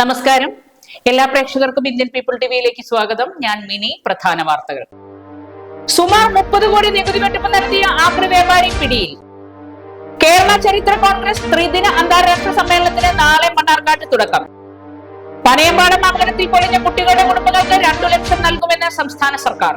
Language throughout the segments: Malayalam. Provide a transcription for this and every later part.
നമസ്കാരം. എല്ലാ പ്രേക്ഷകർക്കും ഇന്ത്യൻ പീപ്പിൾ ടിവിയിലേക്ക് സ്വാഗതം. ഞാൻ മിനി. പ്രധാന വാർത്തകൾ. സുമാർ മുപ്പത് കോടി നികുതി വെട്ടിപ്പ് നടത്തിയ ആക്രി വ്യാപാരി പിടിയിൽ. കേരള ചരിത്ര കോൺഗ്രസ് ത്രിദിന അന്താരാഷ്ട്ര സമ്മേളനത്തിന് നാളെ മണ്ണാർക്കാട്ട് തുടക്കം. പനയമ്പാടം അപകടത്തിൽ പൊളിഞ്ഞ കുട്ടികളുടെ കുടുംബങ്ങൾക്ക് രണ്ടു ലക്ഷം നൽകുമെന്ന് സംസ്ഥാന സർക്കാർ.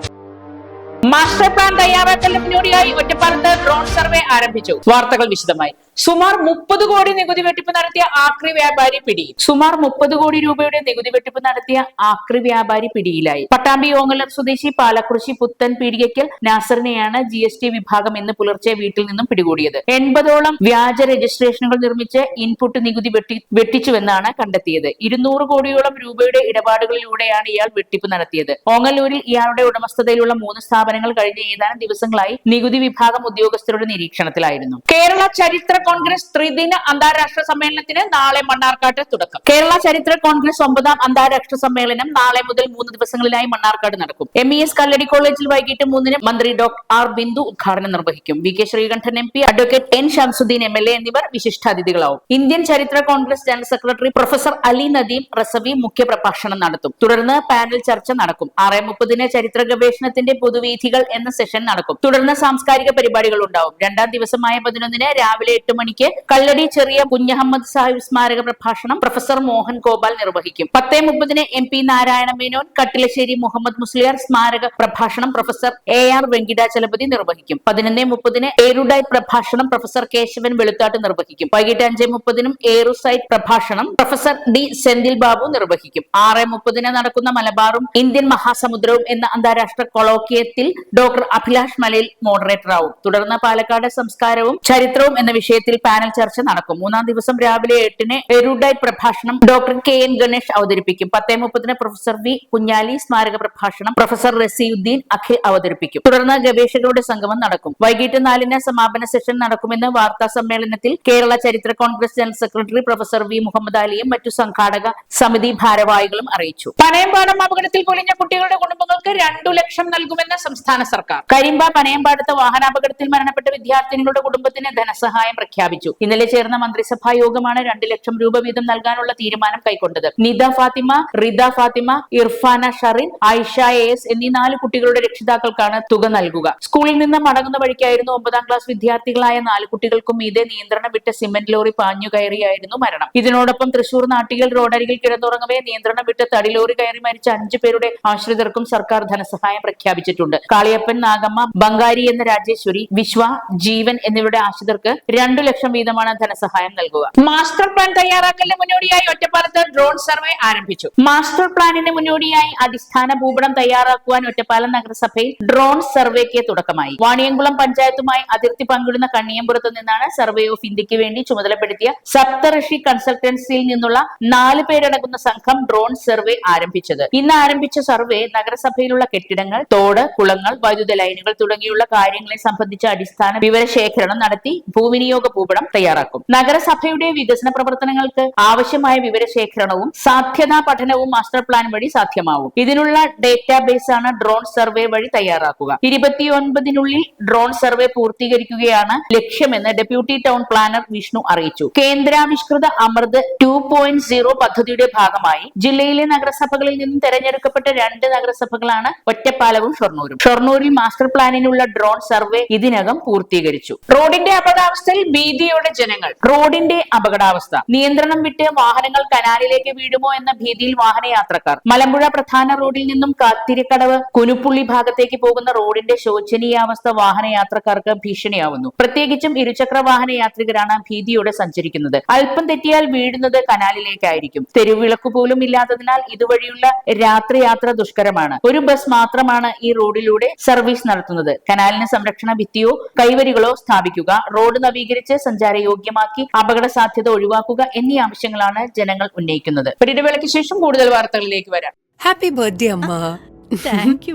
മാസ്റ്റർ പ്ലാൻ തയ്യാറാക്കലിന് ഒറ്റപ്പാലത്ത് ഡ്രോൺ സർവേ ആരംഭിച്ചു. വാർത്തകൾ വിശദമായി. സുമാർ മുപ്പത് കോടി നികുതി വെട്ടിപ്പ് നടത്തിയ ആക്രി വ്യാപാരി പിടി. സുമാർ മുപ്പത് കോടി രൂപയുടെ നികുതി വെട്ടിപ്പ് നടത്തിയ ആക്രി വ്യാപാരി പിടിയിലായി. പട്ടാമ്പി ഓങ്ങല്ലർ സ്വദേശി പാലക്കുറിശി പുത്തൻ പീടികയ്ക്കൽ നാസറിനെയാണ് ജി എസ് ടി വിഭാഗം ഇന്ന് പുലർച്ചെ വീട്ടിൽ നിന്നും പിടികൂടിയത്. എൺപതോളം വ്യാജ രജിസ്ട്രേഷനുകൾ നിർമ്മിച്ച് ഇൻപുട്ട് നികുതി വെട്ടി വെട്ടിച്ചുവെന്നാണ് കണ്ടെത്തിയത്. ഇരുന്നൂറ് കോടിയോളം രൂപയുടെ ഇടപാടുകളിലൂടെയാണ് ഇയാൾ വെട്ടിപ്പ് നടത്തിയത്. ഓങ്ങല്ലൂരിൽ ഇയാളുടെ ഉടമസ്ഥതയിലുള്ള മൂന്ന് സ്ഥാപനങ്ങൾ കഴിഞ്ഞ ഏതാനും ദിവസങ്ങളായി നികുതി വിഭാഗം ഉദ്യോഗസ്ഥരുടെ നിരീക്ഷണത്തിലായിരുന്നു. കേരള ചരിത്ര കോൺഗ്രസ് ത്രിദിന അന്താരാഷ്ട്ര സമ്മേളനത്തിന് നാളെ മണ്ണാർക്കാട്ട് തുടക്കം. കേരള ചരിത്ര കോൺഗ്രസ് ഒമ്പതാം അന്താരാഷ്ട്ര സമ്മേളനം നാളെ മുതൽ മൂന്ന് ദിവസങ്ങളിലായി മണ്ണാർക്കാട് നടക്കും. എം ഇ എസ് കല്ലടി കോളേജിൽ വൈകിട്ട് മൂന്നിന് മന്ത്രി ഡോക്ടർ ആർ. ബിന്ദു ഉദ്ഘാടനം നിർവഹിക്കും. V. K. Sreekandan M P advocate N Shamsuddin M L A എന്നിവർ വിശിഷ്ടാതിഥികളാവും. ഇന്ത്യൻ ചരിത്ര Congress general secretary professor Ali Nadeem Razavi മുഖ്യ പ്രഭാഷണം നടത്തും. തുടർന്ന് പാനൽ ചർച്ച നടക്കും. ആറ് മുപ്പതിന് ചരിത്ര ഗവേഷണത്തിന്റെ പൊതുവീഥികൾ എന്ന സെഷൻ നടക്കും. തുടർന്ന് സാംസ്കാരിക പരിപാടികൾ ഉണ്ടാവും. രണ്ടാം ദിവസമായ പതിനൊന്നിന് രാവിലെ മണിക്ക് കല്ലടി ചെറിയ കുഞ്ഞഹമ്മദ് സാഹിബ് സ്മാരക പ്രഭാഷണം പ്രൊഫസർ മോഹൻ ഗോപാൽ നിർവഹിക്കും. പത്തേ മുപ്പതിന് എം പി നാരായണ മേനോൻ കട്ടിലശ്ശേരി മുഹമ്മദ് മുസ്ലിയാർ സ്മാരക പ്രഭാഷണം പ്രൊഫസർ എ ആർ വെങ്കിടാചലപതി നിർവഹിക്കും. പതിനൊന്നേ മുപ്പതിന് ഏറുഡൈ പ്രഭാഷണം പ്രൊഫസർ കേശവൻ വെളുത്താട്ട് നിർവഹിക്കും. വൈകിട്ട് അഞ്ചേ മുപ്പതിനും ഏറുസൈറ്റ് പ്രഭാഷണം പ്രൊഫസർ ഡി സെന്തിൽ ബാബു നിർവഹിക്കും. ആറ് മുപ്പതിന് നടക്കുന്ന മലബാറും ഇന്ത്യൻ മഹാസമുദ്രവും എന്ന അന്താരാഷ്ട്ര കൊളോക്കിയത്തിൽ ഡോക്ടർ അഭിലാഷ് മലയിൽ മോഡറേറ്റർ ആവും. തുടർന്ന് പാലക്കാട് സംസ്കാരവും ചരിത്രവും എന്ന വിഷയത്തിൽ പാനൽ ചർച്ച നടക്കും. മൂന്നാം ദിവസം രാവിലെ എട്ടിന് എറുഡൈറ്റ് പ്രഭാഷണം ഡോക്ടർ കെ എൻ ഗണേഷ് അവതരിപ്പിക്കും. പത്തേ മുപ്പതിന് പ്രൊഫസർ വി കുഞ്ഞാലി സ്മാരക പ്രഭാഷണം പ്രൊഫസർ റസീയുദ്ദീൻ അഖിൽ അവതരിപ്പിക്കും. തുടർന്ന് ഗവേഷകരുടെ സംഗമം നടക്കും. വൈകിട്ട് നാലിന് സമാപന സെഷൻ നടക്കുമെന്ന് വാർത്താ സമ്മേളനത്തിൽ കേരള ചരിത്ര Congress general secretary professor V Muhammad അലിയും മറ്റു സംഘാടക സമിതി ഭാരവാഹികളും അറിയിച്ചു. പനയമ്പാടം അപകടത്തിൽ പൊലിഞ്ഞ കുട്ടികളുടെ കുടുംബങ്ങൾക്ക് രണ്ടു ലക്ഷം നൽകുമെന്ന് സംസ്ഥാന സർക്കാർ. കരിമ്പ പനയമ്പാടത്ത് വാഹനാപകടത്തിൽ മരണപ്പെട്ട വിദ്യാർത്ഥിനികളുടെ കുടുംബത്തിന് ധനസഹായം പ്രഖ്യാപിച്ചു. ഇന്നലെ ചേർന്ന മന്ത്രിസഭാ യോഗമാണ് രണ്ട് ലക്ഷം രൂപ വീതം നൽകാനുള്ള തീരുമാനം കൈക്കൊണ്ടത്. നിത ഫാത്തിമ റിദ ഫാത്തിമ ഇർഫാന ഷറിൻ ആയിഷ എസ് എന്നീ നാല് കുട്ടികളുടെ രക്ഷിതാക്കൾക്കാണ് തുക നൽകുക. സ്കൂളിൽ നിന്ന് മടങ്ങുന്ന വഴിക്കായിരുന്നു ഒമ്പതാം ക്ലാസ് വിദ്യാർത്ഥികളായ നാല് കുട്ടികൾക്കും ഇതേ നിയന്ത്രണം വിട്ട സിമന്റ് ലോറി പാഞ്ഞു കയറിയായിരുന്നു മരണം. ഇതിനോടൊപ്പം തൃശൂർ നാട്ടികൽ റോഡരികിൽ കിടന്നുറങ്ങവേ നിയന്ത്രണം വിട്ട് തടി ലോറി കയറി മരിച്ച അഞ്ചു പേരുടെ ആശ്രിതർക്കും സർക്കാർ ധനസഹായം പ്രഖ്യാപിച്ചിട്ടുണ്ട്. കാളിയപ്പൻ നാഗമ്മ ബംഗാരി എന്ന രാജേശ്വരി വിശ്വ ജീവൻ എന്നിവരുടെ ആശ്രിതർക്ക് രണ്ടു ലക്ഷം വീതമാണ് ധനസഹായം നൽകുക. മാസ്റ്റർ പ്ലാൻ തയ്യാറാക്കലിന് മുന്നോടിയായി ഒറ്റപ്പാലത്ത് ഡ്രോൺ സർവേ ആരംഭിച്ചു. മാസ്റ്റർ പ്ലാനിന് മുന്നോടിയായി അടിസ്ഥാന ഭൂപടം തയ്യാറാക്കുവാൻ ഒറ്റപ്പാലം നഗരസഭയിൽ ഡ്രോൺ സർവേക്ക് തുടക്കമായി. വാണിയംകുളം പഞ്ചായത്തുമായി അതിർത്തി പങ്കിടുന്ന കണ്ണിയമ്പുറത്ത് നിന്നാണ് സർവേ ഓഫ് ഇന്ത്യയ്ക്ക് വേണ്ടി ചുമതലപ്പെടുത്തിയ സപ്തഋഷി കൺസൾട്ടൻസിയിൽ നിന്നുള്ള നാല് പേരടങ്ങുന്ന സംഘം ഡ്രോൺ സർവേ ആരംഭിച്ചത്. ഇന്ന് ആരംഭിച്ച സർവേ നഗരസഭയിലുള്ള കെട്ടിടങ്ങൾ തോട് കുളങ്ങൾ വൈദ്യുത ലൈനുകൾ തുടങ്ങിയുള്ള കാര്യങ്ങളെ സംബന്ധിച്ച അടിസ്ഥാന വിവരശേഖരണം നടത്തി ഭൂവിനിയോഗ ഭൂപടം തയ്യാറാക്കും. നഗരസഭയുടെ വികസന പ്രവർത്തനങ്ങൾക്ക് ആവശ്യമായ വിവരശേഖരണവും സാധ്യതാ പഠനവും മാസ്റ്റർ പ്ലാൻ വഴി സാധ്യമാവും. ഇതിനുള്ള ഡേറ്റാബേസ് ആണ് ഡ്രോൺ സർവേ വഴി തയ്യാറാക്കുക. ഇരുപത്തിയൊൻപതിനുള്ളിൽ ഡ്രോൺ സർവേ പൂർത്തീകരിക്കുകയാണ് ലക്ഷ്യമെന്ന് ഡെപ്യൂട്ടി ടൗൺ പ്ലാനർ വിഷ്ണു അറിയിച്ചു. കേന്ദ്രാവിഷ്കൃത അമൃത് ടു പോയിന്റ് സീറോ പദ്ധതിയുടെ ഭാഗമായി ജില്ലയിലെ നഗരസഭകളിൽ നിന്നും തെരഞ്ഞെടുക്കപ്പെട്ട രണ്ട് നഗരസഭകളാണ് ഒറ്റപ്പാലവും ഷൊർണൂരും. ഷൊർണൂരിൽ മാസ്റ്റർ പ്ലാനിനുള്ള ഡ്രോൺ സർവേ ഇതിനകം പൂർത്തീകരിച്ചു. റോഡിന്റെ അപകടാവസ്ഥയിൽ ഭീതിയോടെ ജനങ്ങൾ. റോഡിന്റെ അപകടാവസ്ഥ. നിയന്ത്രണം വിട്ട് വാഹനങ്ങൾ കനാലിലേക്ക് വീഴുമോ എന്ന ഭീതിയിൽ വാഹനയാത്രക്കാർ. മലമ്പുഴ പ്രധാന റോഡിൽ നിന്നും കാത്തിരിക്കടവ്. കുനുപ്പുള്ളി ഭാഗത്തേക്ക് പോകുന്ന റോഡിന്റെ ശോചനീയാവസ്ഥ വാഹനയാത്രക്കാർക്ക് ഭീഷണിയാവുന്നു. പ്രത്യേകിച്ചും ഇരുചക്ര വാഹന യാത്രികരാണ് ഭീതിയോടെ സഞ്ചരിക്കുന്നത്. അല്പം തെറ്റിയാൽ വീഴുന്നത് കനാലിലേക്കായിരിക്കും. തെരുവിളക്ക് പോലും ഇല്ലാത്തതിനാൽ ഇതുവഴിയുള്ള രാത്രിയാത്ര ദുഷ്കരമാണ്. ഒരു ബസ് മാത്രമാണ് ഈ റോഡിലൂടെ സർവീസ് നടത്തുന്നത്. കനാലിന് സംരക്ഷണ ഭിത്തിയോ കൈവരികളോ സ്ഥാപിക്കുക റോഡ് നവീകരിച്ച് സഞ്ചാരയോഗ്യമാക്കി അപകട സാധ്യത ഒഴിവാക്കുക എന്നീ ആവശ്യങ്ങളാണ് ജനങ്ങൾ ഉന്നയിക്കുന്നത്. ഇടവേളയ്ക്ക് ശേഷം കൂടുതൽ വാർത്തകളിലേക്ക് വരാം. ഹാപ്പി ബർത്ത്ഡേ അമ്മ. താങ്ക്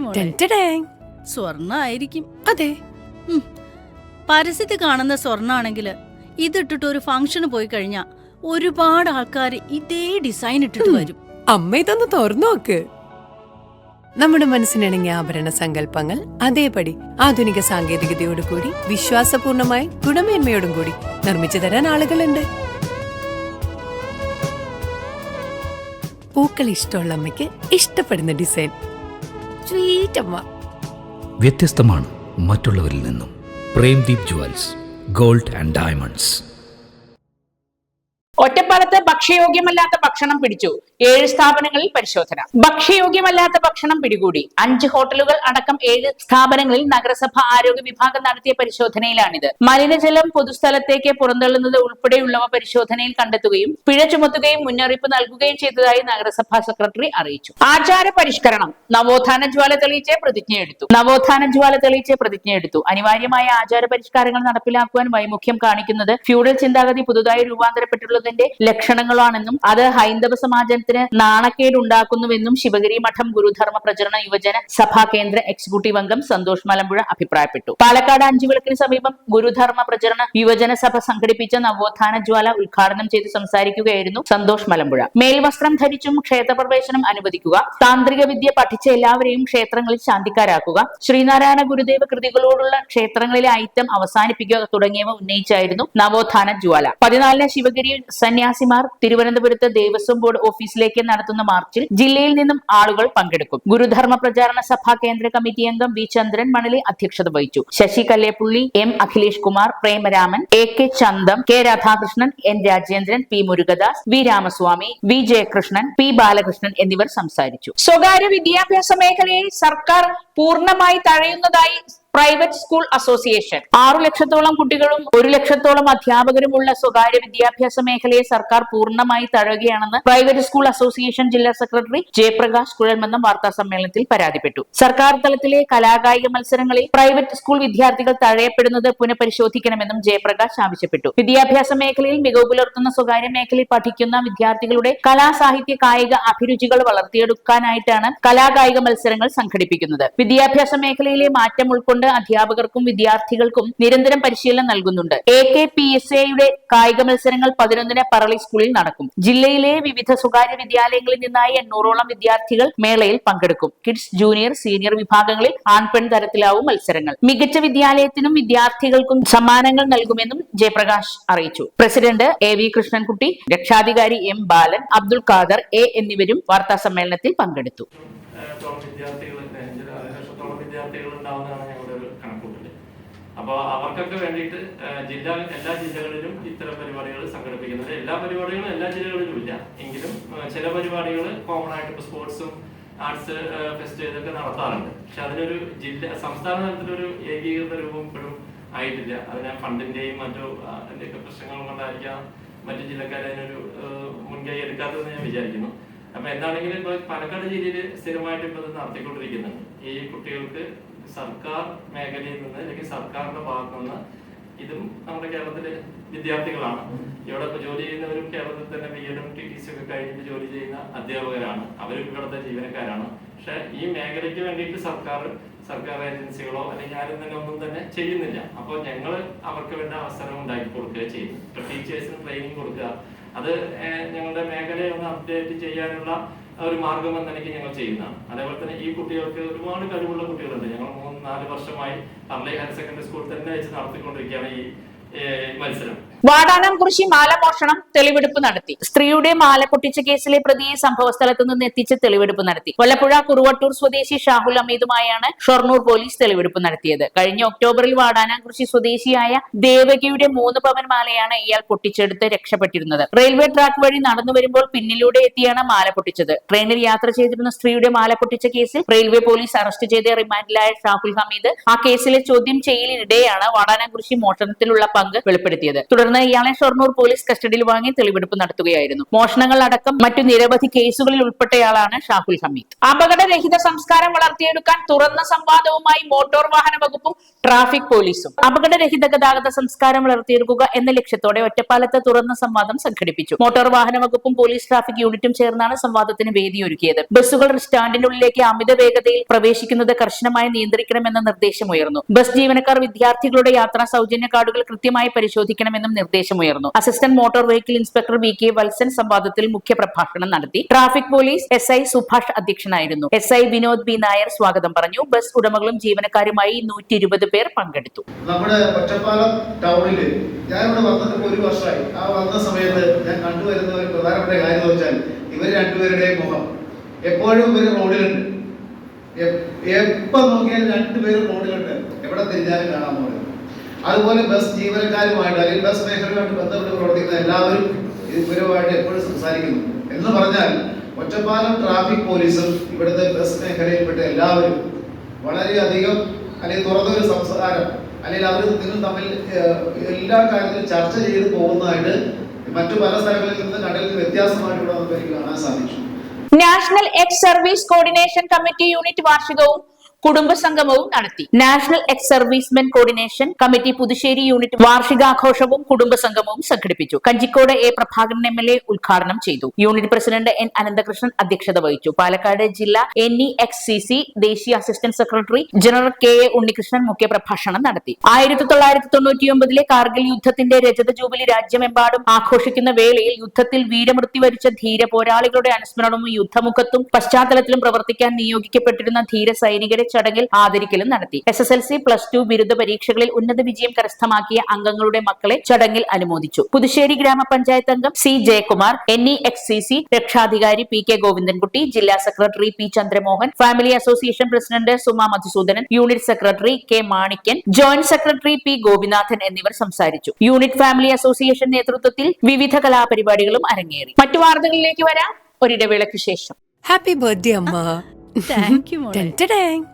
ആയിരിക്കും അതെ. പരസ്യത്തിൽ കാണുന്ന സ്വർണാണെങ്കിൽ ഇതിട്ടിട്ട് ഒരു ഫംഗ്ഷന് പോയി കഴിഞ്ഞാ ഒരുപാട് ആൾക്കാർ ഇതേ ഡിസൈൻ ഇട്ടിട്ട് വരും. അമ്മ ഇതൊന്ന് തുറന്നു നോക്ക്. നമ്മുടെ മനസ്സിനിണങ്ങിയ ആഭരണ സങ്കല്പങ്ങൾ അതേപടി ആധുനിക സാങ്കേതികതയോട് കൂടി വിശ്വാസപൂർണമായി ഗുണമേന്മയോടും കൂടി നിർമ്മിച്ചു തരാൻ ആളുകളുണ്ട്. പൂക്കൾ ഇഷ്ടമുള്ള അമ്മയ്ക്ക് ഇഷ്ടപ്പെടുന്ന ഡിസൈൻ. സ്വീറ്റ് അമ്മ വ്യത്യസ്തമാണ് മറ്റുള്ളവരിൽ നിന്നും. Premdeep jewels gold and diamonds. ഒറ്റപ്പാലത്ത് ഭക്ഷ്യയോഗ്യമല്ലാത്ത ഭക്ഷണം പിടിച്ചു. ഏഴ് സ്ഥാപനങ്ങളിൽ പരിശോധന. ഭക്ഷ്യയോഗ്യമല്ലാത്ത ഭക്ഷണം പിടികൂടി. അഞ്ച് ഹോട്ടലുകൾ അടക്കം ഏഴ് സ്ഥാപനങ്ങളിൽ നഗരസഭ ആരോഗ്യ വിഭാഗം നടത്തിയ പരിശോധനയിലാണിത്. മലിനജലം പൊതുസ്ഥലത്തേക്ക് പുറന്തള്ളുന്നത് ഉൾപ്പെടെയുള്ളവ പരിശോധനയിൽ കണ്ടെത്തുകയും പിഴ ചുമത്തുകയും മുന്നറിയിപ്പ് നൽകുകയും ചെയ്തതായി നഗരസഭാ സെക്രട്ടറി അറിയിച്ചു. ആചാര പരിഷ്കരണം. നവോത്ഥാന ജ്വാല തെളിയിച്ച് പ്രതിജ്ഞയെടുത്തു നവോത്ഥാന ജ്വാല തെളിയിച്ച് പ്രതിജ്ഞയെടുത്തു അനിവാര്യമായ ആചാര പരിഷ്കാരങ്ങൾ നടപ്പിലാക്കുവാൻ വൈമുഖ്യം കാണിക്കുന്നത് ഫ്യൂഡൽ ചിന്താഗതി പുതുതായി രൂപാന്തരപ്പെട്ടിട്ടുള്ളതിന്റെ ലക്ഷണങ്ങളാണെന്നും അത് ഹൈന്ദവ സമാജത്തിന് നാണക്കേടുണ്ടാക്കുന്നുവെന്നും ശിവഗിരി മഠം ഗുരുധർമ്മ പ്രചരണ യുവജന സഭാ കേന്ദ്ര എക്സിക്യൂട്ടീവ് അംഗം സന്തോഷ് മലമ്പുഴ അഭിപ്രായപ്പെട്ടു. പാലക്കാട് അഞ്ചുവിളക്കിന് സമീപം ഗുരുധർമ്മ പ്രചരണ യുവജന സഭ സംഘടിപ്പിച്ച നവോത്ഥാന ജ്വാല ഉദ്ഘാടനം ചെയ്ത് സംസാരിക്കുകയായിരുന്നു സന്തോഷ് മലമ്പുഴ. മേൽവസ്ത്രം ധരിച്ചും ക്ഷേത്രപ്രവേശനം അനുവദിക്കുക താന്ത്രിക വിദ്യ പഠിച്ച എല്ലാവരെയും ക്ഷേത്രങ്ങളിൽ ശാന്തിക്കാരാക്കുക ശ്രീനാരായണ ഗുരുദേവ കൃതികളോടുള്ള ക്ഷേത്രങ്ങളിലെ ഐറ്റം അവസാനിപ്പിക്കുക തുടങ്ങിയവ ഉന്നയിച്ചായിരുന്നു നവോത്ഥാന ജ്വാല. പതിനാലിന് ശിവഗിരി സന്യാസിമാർ തിരുവനന്തപുരത്ത് ദേവസ്വം ബോർഡ് ഓഫീസിലേക്ക് നടത്തുന്ന മാർച്ചിൽ ജില്ലയിൽ നിന്നും ആളുകൾ പങ്കെടുക്കും. ഗുരുധർമ്മ പ്രചാരണ സഭാ കേന്ദ്ര കമ്മിറ്റി അംഗം വി ചന്ദ്രൻ മണലി അധ്യക്ഷത വഹിച്ചു. Sasi Kallepully M Akhilesh Kumar Premaraman A K Chandam K Radhakrishnan N Rajendran P Murugadas V Ramaswamy V Jayakrishnan P Balakrishnan എന്നിവർ സംസാരിച്ചു. സ്വകാര്യ വിദ്യാഭ്യാസ മേഖലയിൽ സർക്കാർ പൂർണമായി തഴയുന്നതായി പ്രൈവറ്റ് സ്കൂൾ അസോസിയേഷൻ. ആറു ലക്ഷത്തോളം കുട്ടികളും ഒരു ലക്ഷത്തോളം അധ്യാപകരുമുള്ള സ്വകാര്യ വിദ്യാഭ്യാസ മേഖലയെ സർക്കാർ പൂർണമായി തഴയുകയാണെന്ന് പ്രൈവറ്റ് സ്കൂൾ അസോസിയേഷൻ ജില്ലാ സെക്രട്ടറി ജയപ്രകാശ് കുഴൽമെന്നും വാർത്താ സമ്മേളനത്തിൽ പരാതിപ്പെട്ടു. സർക്കാർ തലത്തിലെ കലാകായിക മത്സരങ്ങളിൽ പ്രൈവറ്റ് സ്കൂൾ വിദ്യാർത്ഥികൾ തഴയപ്പെടുന്നത് പുനഃപരിശോധിക്കണമെന്നും ജയപ്രകാശ് ആവശ്യപ്പെട്ടു. വിദ്യാഭ്യാസ മേഖലയിൽ മികവ് പുലർത്തുന്ന സ്വകാര്യ മേഖലയിൽ പഠിക്കുന്ന വിദ്യാർത്ഥികളുടെ കലാ സാഹിത്യ കായിക അഭിരുചികൾ വളർത്തിയെടുക്കാനായിട്ടാണ് കലാകായിക മത്സരങ്ങൾ സംഘടിപ്പിക്കുന്നത്. വിദ്യാഭ്യാസ മേഖലയിലെ മാറ്റം ഉൾക്കൊണ്ട് അധ്യാപകർക്കും വിദ്യാർത്ഥികൾക്കും നിരന്തരം പരിശീലനം നൽകുന്നുണ്ട്. എ കെ പി എസ് എയുടെ കായിക മത്സരങ്ങൾ പതിനൊന്നിന് പറളി സ്കൂളിൽ നടക്കും. ജില്ലയിലെ വിവിധ സ്വകാര്യ വിദ്യാലയങ്ങളിൽ നിന്നായി എണ്ണൂറോളം വിദ്യാർത്ഥികൾ മേളയിൽ പങ്കെടുക്കും. കിഡ്സ് ജൂനിയർ സീനിയർ വിഭാഗങ്ങളിൽ ആൺപെൺ തരത്തിലാവും മത്സരങ്ങൾ. മികച്ച വിദ്യാലയത്തിനും വിദ്യാർത്ഥികൾക്കും സമ്മാനങ്ങൾ നൽകുമെന്നും ജയപ്രകാശ് അറിയിച്ചു. പ്രസിഡന്റ് എ വി കൃഷ്ണൻകുട്ടി രക്ഷാധികാരി എം ബാലൻ അബ്ദുൾ ഖാദർ എ എന്നിവരും വാർത്താ സമ്മേളനത്തിൽ പങ്കെടുത്തു ത്തോളം വിദ്യാർത്ഥികൾ അഞ്ച് ലക്ഷത്തോളം വിദ്യാർത്ഥികൾ ഉണ്ടാവുന്നതാണ് ഞങ്ങളുടെ ഒരു കണക്കൂട്ടൽ അപ്പോൾ അവർക്കൊക്കെ വേണ്ടിയിട്ട് ജില്ല എല്ലാ ജില്ലകളിലും ഇത്തരം പരിപാടികൾ സംഘടിപ്പിക്കുന്നുണ്ട് എല്ലാ പരിപാടികളും എല്ലാ ജില്ലകളിലും ഇല്ല. എങ്കിലും ചില പരിപാടികൾ കോമൺ ആയിട്ട് ഇപ്പോൾ സ്പോർട്സും ആർട്സ് ഫെസ്റ്റ് ഇതൊക്കെ നടത്താറുണ്ട്. പക്ഷെ അതിനൊരു ജില്ല സംസ്ഥാന തലത്തിലൊരു ഏകീകൃത രൂപം ഇപ്പോഴും ആയിട്ടില്ല. അതിന് ഫണ്ടിന്റെയും മറ്റു അതിന്റെയൊക്കെ പ്രശ്നങ്ങൾ കൊണ്ടായിരിക്കാം മറ്റു ജില്ലക്കാർ അതിനൊരു മുൻകൈ എടുക്കാത്തതെന്ന് ഞാൻ വിചാരിക്കുന്നു. അപ്പൊ എന്താണെങ്കിലും ഇപ്പൊ പാലക്കാട് ജില്ലയിൽ സ്ഥിരമായിട്ട് ഇപ്പൊ നടത്തിക്കൊണ്ടിരിക്കുന്നുണ്ട്. ഈ കുട്ടികൾക്ക് സർക്കാർ മേഖലയിൽ നിന്ന് അല്ലെങ്കിൽ സർക്കാരിന്റെ ഭാഗത്തു നിന്ന് ഇതും നമ്മുടെ കേരളത്തിലെ വിദ്യാർത്ഥികളാണ്. ഇവിടെ ഇപ്പൊ ജോലി ചെയ്യുന്നവരും കേരളത്തിൽ തന്നെ ബി എഡും ടി ടി സി ഒക്കെ കഴിഞ്ഞിട്ട് ജോലി ചെയ്യുന്ന അധ്യാപകരാണ്. അവരും ഇവിടുത്തെ ജീവനക്കാരാണ്. പക്ഷെ ഈ മേഖലയ്ക്ക് വേണ്ടിയിട്ട് സർക്കാർ സർക്കാർ ഏജൻസികളോ അല്ലെങ്കിൽ ആരും തന്നെ ഒന്നും തന്നെ ചെയ്യുന്നില്ല. അപ്പോൾ ഞങ്ങൾ അവർക്ക് വേണ്ട അവസരം ഉണ്ടാക്കി കൊടുക്കുക ചെയ്യുന്നു ഇപ്പൊ ടീച്ചേഴ്സിന് ട്രെയിനിങ് കൊടുക്കുക. അത് ഞങ്ങളുടെ മേഖലയെ ഒന്ന് അപ്ഡേറ്റ് ചെയ്യാനുള്ള ഒരു മാർഗം എന്ന ഞങ്ങൾ ചെയ്യുന്നതാണ്. അതേപോലെ തന്നെ ഈ കുട്ടികൾക്ക് ഒരുപാട് കഴിവുള്ള കുട്ടികളുണ്ട്. ഞങ്ങൾ മൂന്ന് നാല് വർഷമായി പള്ളി ഹയർ സെക്കൻഡറി സ്കൂൾ തന്നെ വെച്ച് നടത്തിക്കൊണ്ടിരിക്കുകയാണ് ഈ മത്സരം. വാടാനാംകുറിശി മാല മോഷണം തെളിവെടുപ്പ് നടത്തി. സ്ത്രീയുടെ മാല പൊട്ടിച്ച കേസിലെ പ്രതിയെ സംഭവ സ്ഥലത്തു നിന്ന് എത്തിച്ച് തെളിവെടുപ്പ് നടത്തി. കൊല്ലപ്പുഴ കുറുവട്ടൂർ സ്വദേശി ഷാഹുൽ അമീദുമായാണ് ഷൊർണൂർ പോലീസ് തെളിവെടുപ്പ് നടത്തിയത്. കഴിഞ്ഞ ഒക്ടോബറിൽ വാടാനം കുറിശി സ്വദേശിയായ ദേവകിയുടെ മൂന്ന് പവൻ മാലയാണ് ഇയാൾ പൊട്ടിച്ചെടുത്ത് രക്ഷപ്പെട്ടിരുന്നത്. റെയിൽവേ ട്രാക്ക് വഴി നടന്നു വരുമ്പോൾ പിന്നിലൂടെ എത്തിയാണ് മാല പൊട്ടിച്ചത്. ട്രെയിനിൽ യാത്ര ചെയ്തിരുന്ന സ്ത്രീയുടെ മാല പൊട്ടിച്ച കേസിൽ റെയിൽവേ പോലീസ് അറസ്റ്റ് ചെയ്ത റിമാൻഡിലായ ഷാഹുൽ ഹമീദ് ആ കേസിലെ ചോദ്യം ചെയ്യലിനിടെയാണ് വാടാനം കുറിശി മോഷണത്തിലുള്ള പങ്ക് വെളിപ്പെടുത്തിയത്. തുടർന്ന് ഇയാളെ ഷൊർണൂർ പോലീസ് കസ്റ്റഡിയിൽ വാങ്ങി തെളിവെടുപ്പ് നടത്തുകയായിരുന്നു. മോഷണങ്ങൾ അടക്കം മറ്റു നിരവധി കേസുകളിൽ ഉൾപ്പെട്ടയാളാണ് ഷാഹുൽ ഹമീദ്. അപകടരഹിത സംസ്കാരം വളർത്തിയെടുക്കാൻ തുറന്ന സംവാദവുമായി മോട്ടോർ വാഹന വകുപ്പും ട്രാഫിക് പോലീസും. അപകടരഹിത ഗതാഗത സംസ്കാരം വളർത്തിയെടുക്കുക എന്ന ലക്ഷ്യത്തോടെ ഒറ്റപ്പാലത്ത് തുറന്ന സംവാദം സംഘടിപ്പിച്ചു. മോട്ടോർ വാഹന വകുപ്പും പോലീസ് ട്രാഫിക് യൂണിറ്റും ചേർന്നാണ് സംവാദത്തിന് വേദിയൊരുക്കിയത്. ബസ്സുകൾ സ്റ്റാൻഡിനുള്ളിലേക്ക് അമിത വേഗതയിൽ പ്രവേശിക്കുന്നത് കർശനമായി നിയന്ത്രിക്കണമെന്ന നിർദ്ദേശം ഉയർന്നു ബസ് ജീവനക്കാർ വിദ്യാർത്ഥികളുടെ യാത്രാ സൗജന്യ കാർഡുകൾ കൃത്യമായി പരിശോധിക്കണമെന്നും നിർദ്ദേശമുയർന്നു. Assistant motor vehicle inspector V K Valsan സംവാദത്തിൽ മുഖ്യപ്രഭാഷണം നടത്തി. Traffic police S I Subhash അധ്യക്ഷനായിരുന്നു. S I Vinod B Nair സ്വാഗതം പറഞ്ഞു. ബസ് ഉടമകളും ജീവനക്കാരുമായി നൂറ്റി ഇരുപത് പേർ പങ്കെടുത്തു. നമ്മുടെ ഒറ്റപ്പാലം ടൗണിൽ ഇവിടെ വന്നിട്ട് ഒരു വർഷമായി. ആ വന്ന സമയത്ത് ഞാൻ കണ്ടുവരുന്ന ഒരു പ്രധാനപ്പെട്ട കാര്യം എന്ന് വെച്ചാൽ ഇവർ രണ്ടുപേരുടെയും മുഖം. എപ്പോഴും ഇവർ റോഡിലുണ്ട്. എപ്പോ നോക്കിയാലും രണ്ടുപേരും റോഡിലുണ്ട്. എവിടെ തിരിഞ്ഞാലും കാണാൻ പോകുന്നത് അതുപോലെ ബസ് ജീവനക്കാരുമായിട്ട് അല്ലെങ്കിൽ ബസ് മേഖലയുമായിട്ട് ബന്ധപ്പെട്ട് പ്രവർത്തിക്കുന്ന എല്ലാവരും ഇവരുമായിട്ട് എപ്പോഴും സംസാരിക്കുന്നു. എന്ന് പറഞ്ഞാൽ ഒറ്റപ്പാലം ട്രാഫിക് പോലീസും ഇവിടുത്തെ ബസ് മേഖലയിൽപ്പെട്ട എല്ലാവരും വളരെയധികം അല്ലെങ്കിൽ തുറന്നൊരു സംസാരം അല്ലെങ്കിൽ അവർ നിങ്ങൾ തമ്മിൽ എല്ലാ കാര്യത്തിലും ചർച്ച ചെയ്ത് പോകുന്നതായിട്ട് മറ്റു പല സ്ഥലങ്ങളിൽ നിന്ന് കടലിൽ വ്യത്യാസമായിട്ടുള്ള നമുക്ക് കാണാൻ സാധിച്ചു. National ex service coordination committee unit വാർഷികവും കുടുംബ സംഗമവും നടത്തി. National ex servicemen coordination committee Puthussery unit വാർഷികാഘോഷവും കുടുംബ സംഗമവും സംഘടിപ്പിച്ചു. Kanjikode A Prabhakaran M L A ഉദ്ഘാടനം ചെയ്തു. യൂണിറ്റ് പ്രസിഡന്റ് എൻ അനന്തകൃഷ്ണൻ അധ്യക്ഷത വഹിച്ചു. പാലക്കാട് ജില്ലാ N E X C C ദേശീയ assistant secretary general K A Unnikrishnan മുഖ്യപ്രഭാഷണം നടത്തി. ആയിരത്തി തൊള്ളായിരത്തി തൊണ്ണൂറ്റിയൊമ്പതിലെ കാർഗിൽ യുദ്ധത്തിന്റെ രജത ജൂബിലി രാജ്യമെമ്പാടും ആഘോഷിക്കുന്ന വേളയിൽ യുദ്ധത്തിൽ വീരമൃത്യു വരിച്ച ധീര പോരാളികളുടെ അനുസ്മരണവും യുദ്ധമുഖത്തും പശ്ചാത്തലത്തിലും പ്രവർത്തിക്കാൻ നിയോഗിക്കപ്പെട്ടിരുന്ന ധീര സൈനികരെ ചടങ്ങിൽ ആദരിക്കലും നടത്തി. S S L C plus two ബിരുദ പരീക്ഷകളിൽ ഉന്നത വിജയം കരസ്ഥമാക്കിയ അംഗങ്ങളുടെ മക്കളെ ചടങ്ങിൽ അനുമോദിച്ചു. പുതുശ്ശേരി ഗ്രാമപഞ്ചായത്ത് അംഗം C Jayakumar N E X C C രക്ഷാധികാരി പി കെ ഗോവിന്ദൻകുട്ടി ജില്ലാ secretary P Chandramohan family association president Suma Madhusoodanan unit secretary K Manikyan joint secretary P Gopinathan എന്നിവർ സംസാരിച്ചു. യൂണിറ്റ് ഫാമിലി അസോസിയേഷൻ നേതൃത്വത്തിൽ വിവിധ കലാപരിപാടികളും അരങ്ങേറി. മറ്റു വാർത്തകളിലേക്ക് വരാം. ഒരിടവേളയ്ക്ക് ശേഷം. ഹാപ്പി ബർത്ത്ഡേ അമ്മ. Thank you.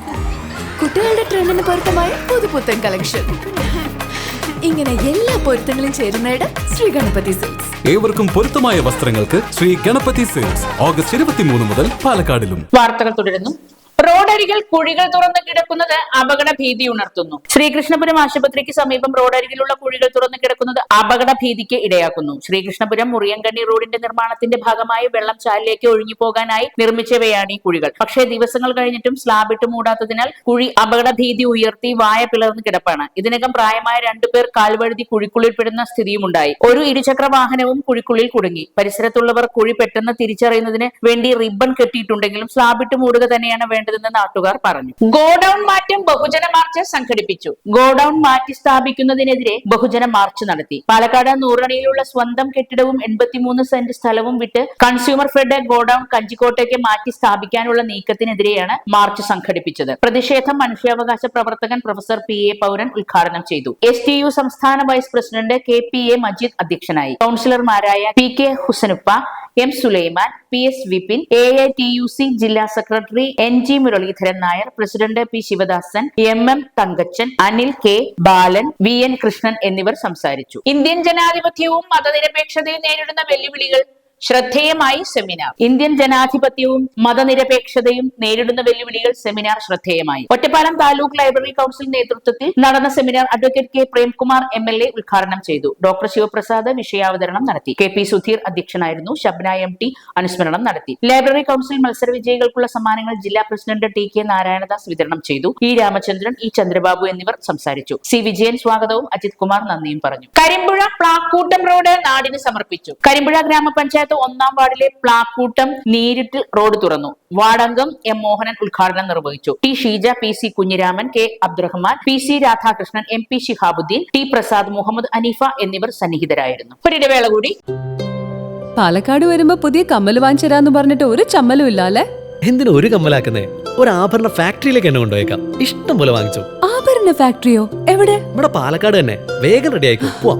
കുട്ടികളുടെ ട്രെൻഡിന് പൊരുത്തമായ പുതുപുത്തൻ കളക്ഷൻ ഇങ്ങനെ എല്ലാ പൊരുത്തങ്ങളും ചേരുന്ന ഇടം ശ്രീ ഗണപതി സിൽക്സ് ഏവർക്കും പൊരുത്തമായ വസ്ത്രങ്ങൾക്ക് ശ്രീ ഗണപതി സെയിൽസ് ഓഗസ്റ്റ് ഇരുപത്തിമൂന്ന് മുതൽ പാലക്കാടിലും. വാർത്തകൾ തുടരുന്നു. റോഡരികിൽ കുഴികൾ തുറന്നു കിടക്കുന്നത് അപകട ഭീതി ഉണർത്തുന്നു. ശ്രീകൃഷ്ണപുരം ആശുപത്രിക്ക് സമീപം റോഡരികിലുള്ള കുഴികൾ തുറന്നു കിടക്കുന്നത് അപകട ഭീതിക്ക് ഇടയാക്കുന്നു. ശ്രീകൃഷ്ണപുരം മുറിയങ്കണ്ണി റോഡിന്റെ നിർമ്മാണത്തിന്റെ ഭാഗമായി വെള്ളം ചാലിലേക്ക് ഒഴിഞ്ഞു പോകാനായി നിർമ്മിച്ചവയാണ് ഈ കുഴികൾ. പക്ഷേ ദിവസങ്ങൾ കഴിഞ്ഞിട്ടും സ്ലാബ് ഇട്ട് മൂടാത്തതിനാൽ കുഴി അപകട ഭീതി ഉയർത്തി വായ പിളർന്ന് കിടപ്പാണ്. ഇതിനകം പ്രായമായ രണ്ടുപേർ കാൽവഴുതി കുഴിക്കുള്ളിൽ പെടുന്ന സ്ഥിതിയുമുണ്ടായി. ഒരു ഇരുചക്ര വാഹനവും കുഴിക്കുള്ളിൽ കുടുങ്ങി. പരിസരത്തുള്ളവർ കുഴി പെട്ടെന്ന് തിരിച്ചറിയുന്നതിന് വേണ്ടി റിബൺ കെട്ടിയിട്ടുണ്ടെങ്കിലും സ്ലാബ് ഇട്ട് മൂടുക തന്നെയാണ് വേണ്ടതെന്ന് നാട്ടുകാർ പറഞ്ഞു. ഗോഡൌൺ മാറ്റം ബഹുജന മാർച്ച് സംഘടിപ്പിച്ചു. ഗോഡൌൺ മാറ്റി സ്ഥാപിക്കുന്നതിനെതിരെ ബഹുജന മാർച്ച് നടത്തി. പാലക്കാട് നൂറണിയിലുള്ള സ്വന്തം കെട്ടിടവും എൺപത്തിമൂന്ന് സെന്റ് സ്ഥലവും വിട്ട് കൺസ്യൂമർ ഫെഡ് ഗോഡൌൺ കഞ്ചിക്കോട്ടേക്ക് മാറ്റി സ്ഥാപിക്കാനുള്ള നീക്കത്തിനെതിരെയാണ് മാർച്ച് സംഘടിപ്പിച്ചത്. പ്രതിഷേധം മനുഷ്യാവകാശ പ്രവർത്തകൻ പ്രൊഫസർ പി എ പൗരൻ ഉദ്ഘാടനം ചെയ്തു. എസ് ടി യു സംസ്ഥാന vice president K P A Majeed അധ്യക്ഷനായി. കൌൺസിലർമാരായ P K Husanuppa M Sulaiman P S Vipin A I T U C ജില്ലാ secretary N G Muraleedharan Nair president P Sivadasan M M Thankachan Anil K Balan V N Krishnan എന്നിവർ സംസാരിച്ചു. ഇന്ത്യൻ ജനാധിപത്യവും മതനിരപേക്ഷതയും നേരിടുന്ന വെല്ലുവിളികൾ ശ്രദ്ധേയമായി സെമിനാർ. ഇന്ത്യൻ ജനാധിപത്യവും മതനിരപേക്ഷതയും നേരിടുന്ന വെല്ലുവിളികൾ സെമിനാർ ശ്രദ്ധേയമായി. ഒറ്റപ്പാലം താലൂക്ക് ലൈബ്രറി കൌൺസിൽ നേതൃത്വത്തിൽ നടന്ന seminar advocate K Premkumar M L A ഉദ്ഘാടനം ചെയ്തു. ഡോക്ടർ ശിവപ്രസാദ് വിഷയാവതരണം നടത്തി. കെ പി സുധീർ അധ്യക്ഷനായിരുന്നു. ശബ്ന എം ടി അനുസ്മരണം നടത്തി. ലൈബ്രറി കൌൺസിൽ മത്സര വിജയികൾക്കുള്ള സമ്മാനങ്ങൾ ജില്ലാ പ്രസിഡന്റ് ടി കെ നാരായണദാസ് വിതരണം ചെയ്തു. ഇ രാമചന്ദ്രൻ ഇ ചന്ദ്രബാബു എന്നിവർ സംസാരിച്ചു. സി വിജയൻ സ്വാഗതവും അജിത് കുമാർ നന്ദിയും പറഞ്ഞു. കരിമ്പുഴ പ്ലാക്കൂട്ടം റോഡ് നാടിന് സമർപ്പിച്ചു. കരിമ്പുഴ ഗ്രാമപഞ്ചായത്ത് പഞ്ചായത്ത് ഒന്നാം വാർഡിലെ പ്ലാക്കൂട്ടം നേരിട്ട് റോഡ് തുറന്നു. വാർഡംഗം എം മോഹനൻ ഉദ്ഘാടനം നിർവഹിച്ചു. T Sheeja P C Kunhiraman K Abdurahman P C Radhakrishnan M P Shihabuddeen T Prasad Muhammad Aneefa എന്നിവർ സന്നിഹിതരായിരുന്നു. ഒരിടവേള കൂടി. പാലക്കാട് വരുമ്പോ പുതിയ കമ്മൽ വാങ്ങിച്ചരാന്ന് പറഞ്ഞിട്ട് ഒരു ചമ്മലും ഇല്ല അല്ലെ എന്തിനു ഒരു കമ്മലാക്കുന്നേ? ഒരു ആഭരണ ഫാക്ടറിയിലേക്ക് എന്നെ കൊണ്ടുപോയേക്കാം. ഇഷ്ടം പോലെ വാങ്ങിച്ചു. ആഭരണ ഫാക്ടറിയോ? എവിടെ? ഇവിടെ പാലക്കാട് തന്നെ. വേഗം റെഡി ആയിക്കോ. പോവാം.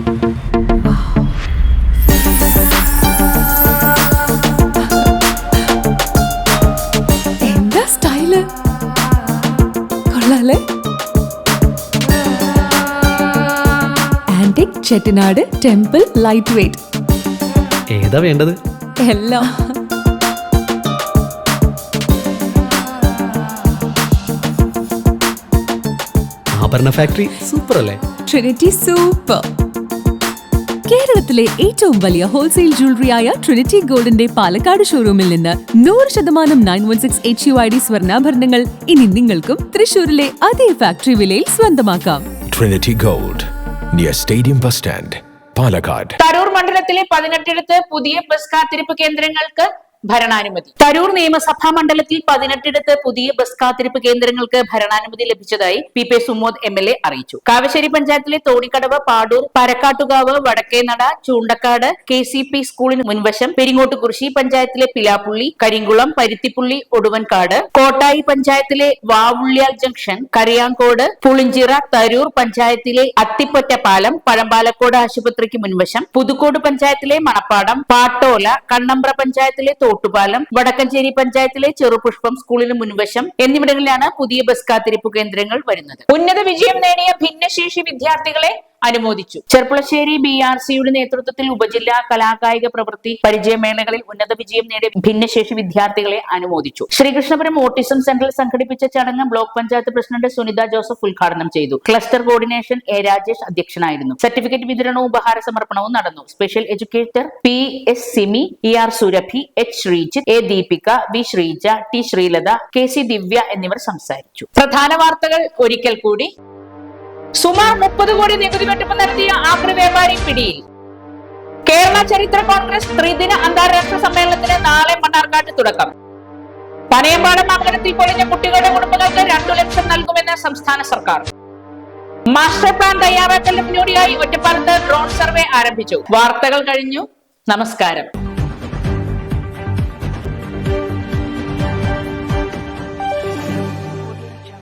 കൊള്ളാലേ antique Chettinad temple light weight ഏതാ വേണ്ടത്? എല്ലാം. ആഭരണ ഫാക്ടറി സൂപ്പർ അല്ലേ ട്രിനിറ്റി സൂപ്പർ കേരളത്തിലെ ഏറ്റവും വലിയ ഹോൾസെയിൽ ജ്വല്ലറിയായ ട്രിനിറ്റി ഗോൾഡിന്റെ പാലക്കാട് ഷോറൂമിൽ നിന്ന് നൂറ് ശതമാനം nine one six H U I D സ്വർണാഭരണങ്ങൾ ഇനി നിങ്ങൾക്കും തൃശൂരിലെ അതേ ഫാക്ടറി വിലയിൽ സ്വന്തമാക്കാം. Trinity gold near stadium bus stand Palakkad Tarur മണ്ഡലത്തിലെ പതിനെട്ടിടത്ത് പുതിയ ബസ് കാത്തിരിപ്പ് കേന്ദ്രങ്ങൾക്ക് ഭരണാനുമതി. തരൂർ നിയമസഭാ മണ്ഡലത്തിൽ പതിനെട്ടിടത്ത് പുതിയ ബസ് കാത്തിരിപ്പ് കേന്ദ്രങ്ങൾക്ക് ഭരണാനുമതി ലഭിച്ചതായി P P Sumod M L A അറിയിച്ചു. കാവശ്ശേരി പഞ്ചായത്തിലെ Thonikkadavu Padur Parakkattukavu Vadakkenada Choondakkad K C P സ്കൂളിന് മുൻവശം പെരിങ്ങോട്ടുകുറിശി പഞ്ചായത്തിലെ പിലാപ്പുള്ളി കരിങ്കുളം പരുത്തിപ്പുള്ളി ഒടുവൻകാട് കോട്ടായി പഞ്ചായത്തിലെ വാവുള്ളിയാൽ ജംഗ്ഷൻ കറിയാങ്കോട് പുളിഞ്ചിറ തരൂർ പഞ്ചായത്തിലെ അത്തിപ്പൊറ്റപ്പാലം പഴമ്പാലക്കോട് ആശുപത്രിക്ക് മുൻവശം പുതുക്കോട് പഞ്ചായത്തിലെ മണപ്പാടം പാട്ടോല കണ്ണമ്പ്ര പഞ്ചായത്തിലെ തോട്ടുപാലം വടക്കഞ്ചേരി പഞ്ചായത്തിലെ ചെറുപുഷ്പം സ്കൂളിന് മുൻവശം എന്നിവിടങ്ങളിലാണ് പുതിയ ബസ് കാത്തിരിപ്പ് കേന്ദ്രങ്ങൾ വരുന്നത്. ഉന്നത വിജയം നേടിയ ഭിന്നശേഷി വിദ്യാർത്ഥികളെ അനുമോദിച്ചു. ചെർപ്പുളശ്ശേരി ബി ആർ സിയുടെ നേതൃത്വത്തിൽ ഉപജില്ലാ കലാകായിക പ്രവൃത്തി പരിചയമേളകളിൽ ഉന്നത വിജയം നേടിയ ഭിന്നശേഷി വിദ്യാർത്ഥികളെ അനുമോദിച്ചു. ശ്രീകൃഷ്ണപുരം ഓട്ടിസം സെന്ററിൽ സംഘടിപ്പിച്ച ചടങ്ങ് block panchayat president Sunitha Joseph ഉദ്ഘാടനം ചെയ്തു. ക്ലസ്റ്റർ കോർഡിനേഷൻ എ രാജേഷ് അധ്യക്ഷനായിരുന്നു. സർട്ടിഫിക്കറ്റ് വിതരണവും ഉപഹാര സമർപ്പണവും നടന്നു. Special educator P S Simi E R Surabhi H Sreejith A Deepika V Sreeja T Sreelatha K C Divya എന്നിവർ സംസാരിച്ചു. പ്രധാന വാർത്തകൾ ഒരിക്കൽ കൂടി. സുമാർ മുപ്പത് കോടി നികുതി വെട്ടിപ്പ് നടത്തിയ ആക്രി വ്യാപാരി പിടിയിൽ. കേരള ചരിത്ര കോൺഗ്രസ് ത്രിദിന അന്താരാഷ്ട്ര സമ്മേളനത്തിന് നാളെ മണ്ണാർക്കാട്ട് തുടക്കം. പനയമ്പാടം അപകടത്തിൽ പൊളിഞ്ഞ കുട്ടികളുടെ കുടുംബങ്ങൾക്ക് രണ്ടു ലക്ഷം നൽകുമെന്ന് സംസ്ഥാന സർക്കാർ. മാസ്റ്റർ പ്ലാൻ തയ്യാറാക്കലിന് മുന്നോടിയായി ഒറ്റപ്പാലത്ത് ഡ്രോൺ സർവേ ആരംഭിച്ചു. വാർത്തകൾ കഴിഞ്ഞു. നമസ്കാരം.